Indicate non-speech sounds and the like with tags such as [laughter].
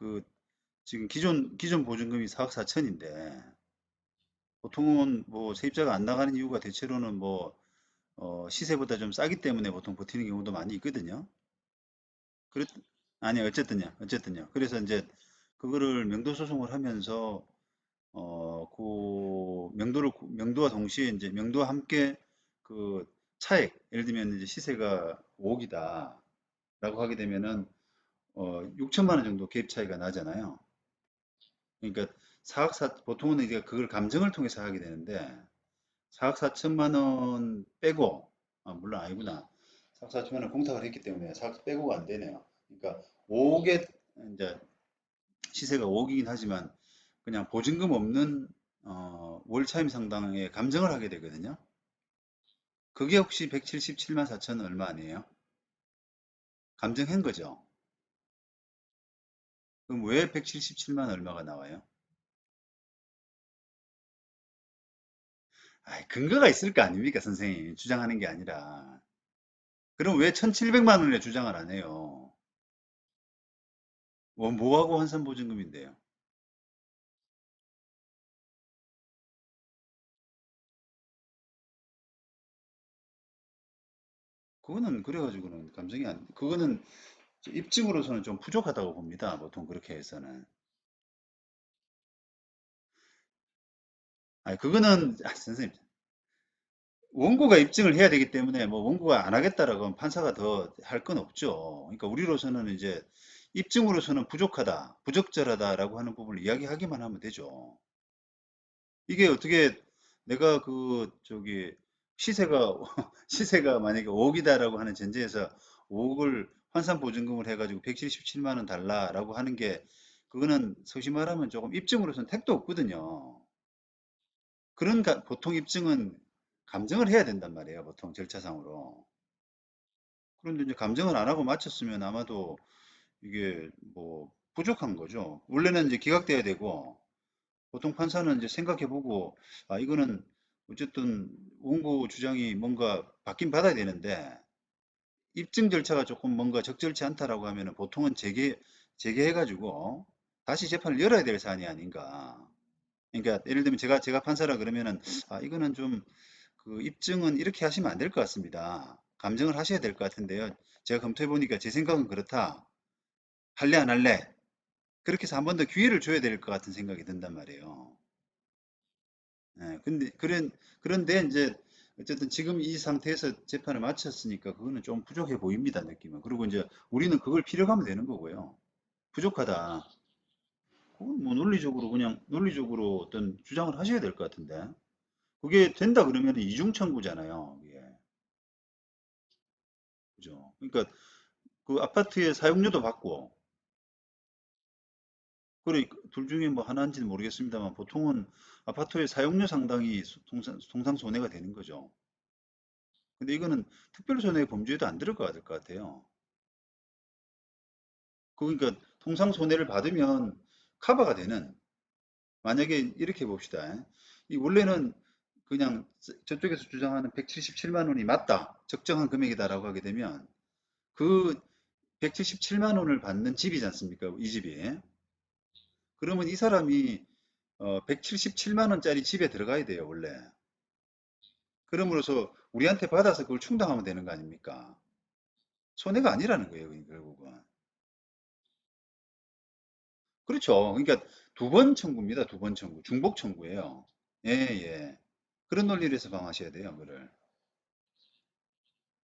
그 지금 기존 기존 보증금이 4억 4천인데 보통은 뭐 세입자가 안 나가는 이유가 대체로는 뭐 어, 시세보다 좀 싸기 때문에 보통 버티는 경우도 많이 있거든요. 그렇 아니 어쨌든요. 어쨌든요. 그래서 이제 그거를 명도 소송을 하면서 어, 그 명도를 명도와 동시에 이제 명도와 함께 그 차액 예를 들면 이제 시세가 5억이다라고 하게 되면은 어, 6천만 원 정도 갭 차이가 나잖아요. 그러니까 4억 4 보통은 이제 그걸 감정을 통해서 하게 되는데 4억 4천만 원 빼고 아 물론 아니구나 4억 4천만 원 공탁을 했기 때문에 4억 빼고가 안 되네요. 그러니까 5억에 이제 시세가 5억이긴 하지만 그냥 보증금 없는 어, 월 차임 상당의 감정을 하게 되거든요. 그게 혹시 177만 4천 얼마 아니에요? 감정한 거죠. 그럼 왜 177만 얼마가 나와요? 아, 근거가 있을 거 아닙니까, 선생님? 주장하는 게 아니라. 그럼 왜 1,700만 원에 주장을 안 해요? 뭐, 뭐하고 환산보증금인데요? 그거는 그래가지고는 감정이 안, 그거는 입증으로서는 좀 부족하다고 봅니다. 보통 그렇게 해서는. 아니, 그거는, [laughs] 아, 선생님, 원고가 입증을 해야 되기 때문에 뭐 원고가 안 하겠다라고 하면 판사가 더 할 건 없죠. 그러니까 우리로서는 이제 입증으로서는 부족하다, 부적절하다라고 하는 부분을 이야기하기만 하면 되죠. 이게 어떻게 내가 그 저기 시세가 [laughs] 시세가 만약에 5억이다라고 하는 전제에서 5억을 환산 보증금을 해가지고 177만 원 달라라고 하는 게 그거는 소위 말하면 조금 입증으로서는 택도 없거든요. 그런 가- 보통 입증은 감정을 해야 된단 말이에요. 보통 절차상으로. 그런데 이제 감정을 안 하고 마쳤으면 아마도 이게 뭐 부족한 거죠. 원래는 이제 기각돼야 되고 보통 판사는 이제 생각해보고 아 이거는 어쨌든 원고 주장이 뭔가 받긴 받아야 되는데 입증 절차가 조금 뭔가 적절치 않다라고 하면은 보통은 재개 재개해가지고 다시 재판을 열어야 될 사안이 아닌가. 그러니까 예를 들면 제가 제가 판사라 그러면은 아 이거는 좀 그 입증은 이렇게 하시면 안 될 것 같습니다. 감정을 하셔야 될 것 같은데요. 제가 검토해 보니까 제 생각은 그렇다. 할래 안 할래? 그렇게 해서 한 번 더 기회를 줘야 될 것 같은 생각이 든단 말이에요. 예, 근데 그런 그런데 이제 어쨌든 지금 이 상태에서 재판을 마쳤으니까 그거는 좀 부족해 보입니다, 느낌은. 그리고 이제 우리는 그걸 피력하면 되는 거고요. 부족하다. 그건 뭐 논리적으로 그냥 논리적으로 어떤 주장을 하셔야 될 것 같은데. 그게 된다 그러면 이중 청구잖아요. 그게. 그죠? 그러니까 그 아파트의 사용료도 받고 그래 둘 중에 뭐 하나인지는 모르겠습니다만 보통은 아파트의 사용료 상당히 수- 통상, 손해가 되는 거죠. 근데 이거는 특별 손해 범죄에도 안 들어가야 될 것 같아요. 그러니까 통상 손해를 받으면 커버가 되는 만약에 이렇게 봅시다. 이 원래는 그냥 저쪽에서 주장하는 177만 원이 맞다. 적정한 금액이다라고 하게 되면 그 177만 원을 받는 집이지 않습니까? 이 집이. 그러면 이 사람이 어, 177만 원짜리 집에 들어가야 돼요, 원래. 그럼으로써 우리한테 받아서 그걸 충당하면 되는 거 아닙니까? 손해가 아니라는 거예요, 그러니까 결국은. 그렇죠. 그러니까 두 번 청구입니다, 두 번 청구. 중복 청구예요. 예, 예. 그런 논리를 해서 방하셔야 돼요, 그를.